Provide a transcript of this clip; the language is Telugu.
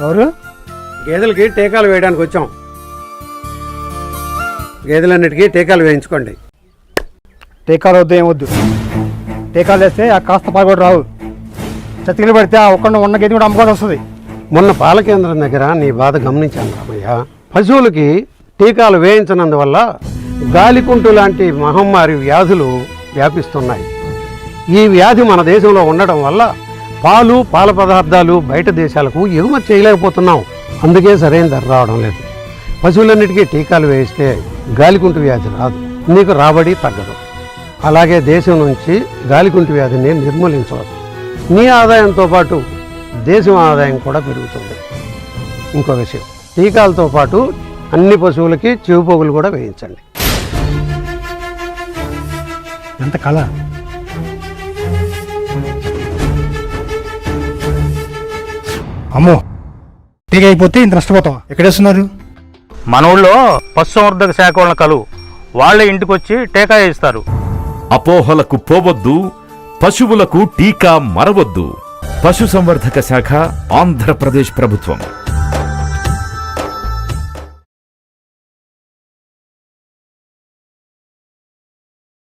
ఎవరు? గేదెలకి టీకాలు వేయడానికి వచ్చాం. గేదెలన్నిటికీ టీకాలు వేయించుకోండి. టీకాలు వద్దు ఏం వద్దు. టీకాలు వేస్తే ఆ కాస్త పాలు కూడా రావు. చతికిలు పడితే ఆ ఒక్కడ ఉన్న గేదె కూడా అమ్ముకోవాల్సి వస్తుంది. మొన్న పాల కేంద్రం దగ్గర నీ బాధ గమనించాను రామయ్య. పశువులకి టీకాలు వేయించనందువల్ల గాలికుంటు లాంటి మహమ్మారి వ్యాధులు వ్యాపిస్తున్నాయి. ఈ వ్యాధి మన దేశంలో ఉండడం వల్ల పాలు పాల పదార్థాలు బయట దేశాలకు ఎగుమతి చేయలేకపోతున్నాం. అందుకే సరైన ధర రావడం లేదు. పశువులన్నిటికీ టీకాలు వేయిస్తే గాలికుంటు వ్యాధి రాదు. నీకు రాబడి తగ్గదు. అలాగే దేశం నుంచి గాలికుంటు వ్యాధిని నిర్మూలించవచ్చు నీ ఆదాయంతో పాటు దేశం ఆదాయం కూడా పెరుగుతుంది. ఇంకో విషయం టీకాలతో పాటు అన్ని పశువులకి చెవిపోగులు కూడా వేయించండి. ఎంత కళ? అమ్మో టీకా అయిపోతే ఇంత నష్టపోతాం ఎక్కడేస్తున్నారు? మన ఊళ్ళో పశుసంవర్ధక శాఖ వాళ్ళ కలువు వాళ్ళే ఇంటికొచ్చి టీకా వేయిస్తారు. అపోహలకు పోవద్దు పశువులకు టీకా మరవద్దు. పశుసంవర్ధక శాఖ ఆంధ్రప్రదేశ్ ప్రభుత్వం.